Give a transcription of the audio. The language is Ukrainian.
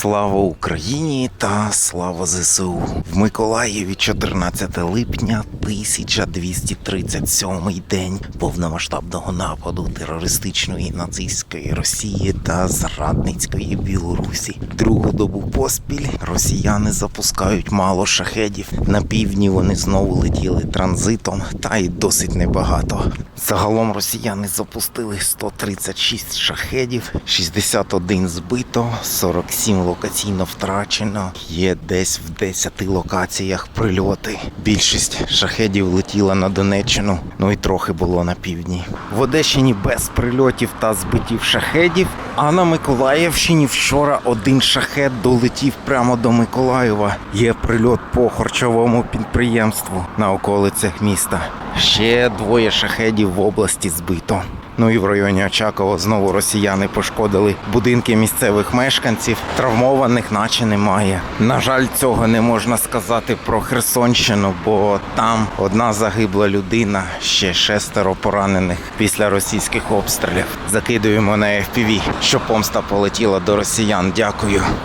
Слава Україні та слава ЗСУ в Миколаєві 14 липня 1237 день повномасштабного нападу терористичної нацистської Росії та зрадницької Білорусі. Другу добу поспіль росіяни запускають мало шахедів. На півдні вони знову летіли транзитом, та й досить небагато. Загалом росіяни запустили 136 шахедів, 61 збито, 47 локаційно втрачено. Є десь в 10 локаціях прильоти. Більшість шахедів летіла на Донеччину, ну і трохи було на півдні. В Одещині без прильотів та збиттів шахедів. А на Миколаївщині вчора один шахед долетів прямо до Миколаєва. Є прильот по харчовому підприємству на околицях міста. Ще двоє шахедів в області збито. Ну і в районі Очакова знову росіяни пошкодили будинки місцевих мешканців. Травмованих наче немає. На жаль, цього не можна сказати про Херсонщину, бо там одна загибла людина, ще шестеро поранених після російських обстрілів. Закидуємо на FPV, що помста полетіла до росіян. Дякую.